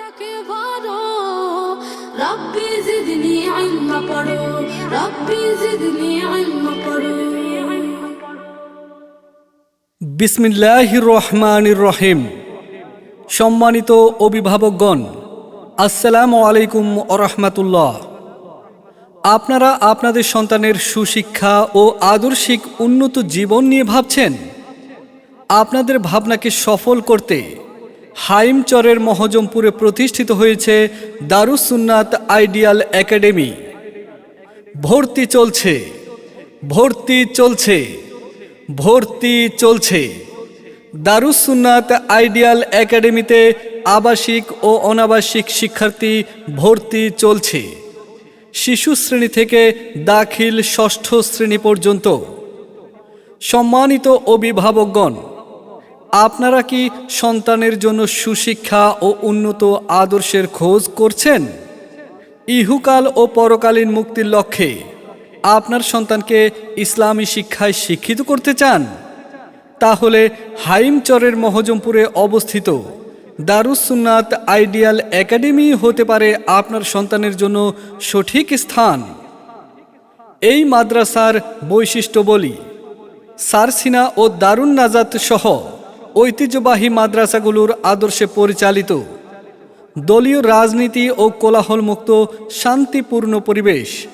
টাকে ভরো। রব্বি জিদনি ইলম পড়ো। রব্বি জিদনি ইলম পড়ো। বিসমিল্লাহ রহমান রহিম। সম্মানিত অভিভাবকগণ, আসসালামু আলাইকুম আরহামাতুল্লাহ আপনারা আপনাদের সন্তানের সুশিক্ষা ও আদর্শিক উন্নত জীবন নিয়ে ভাবছেন? আপনাদের ভাবনাকে সফল করতে হাইমচরের মহজমপুরে প্রতিষ্ঠিত হয়েছে দারুসুন্নাত আইডিয়াল একাডেমি। ভর্তি চলছে। ভর্তি চলছে। ভর্তি চলছে। দারুসুন্নাত আইডিয়াল একাডেমিতে আবাসিক ও অনাবাসিক শিক্ষার্থী ভর্তি চলছে। শিশু শ্রেণি থেকে দাখিল ষষ্ঠ শ্রেণি পর্যন্ত। সম্মানিত অভিভাবকগণ আপনারা কি সন্তানের জন্য সুশিক্ষা ও উন্নত আদর্শের খোঁজ করছেন? ইহুকাল ও পরকালীন মুক্তির লক্ষ্যে আপনার সন্তানকে ইসলামী শিক্ষায় শিক্ষিত করতে চান? তাহলে হাইমচরের মহজমপুরে অবস্থিত দারুসুন্নাত আইডিয়াল একাডেমি হতে পারে আপনার সন্তানের জন্য সঠিক স্থান। এই মাদ্রাসার বৈশিষ্ট্য বলি সারসিনা ও দারুণ নাজাত সহ ঐতিহ্যবাহী মাদ্রাসাগুলোর আদর্শে পরিচালিত। দলীয় রাজনীতি ও কোলাহলমুক্ত শান্তিপূর্ণ পরিবেশ।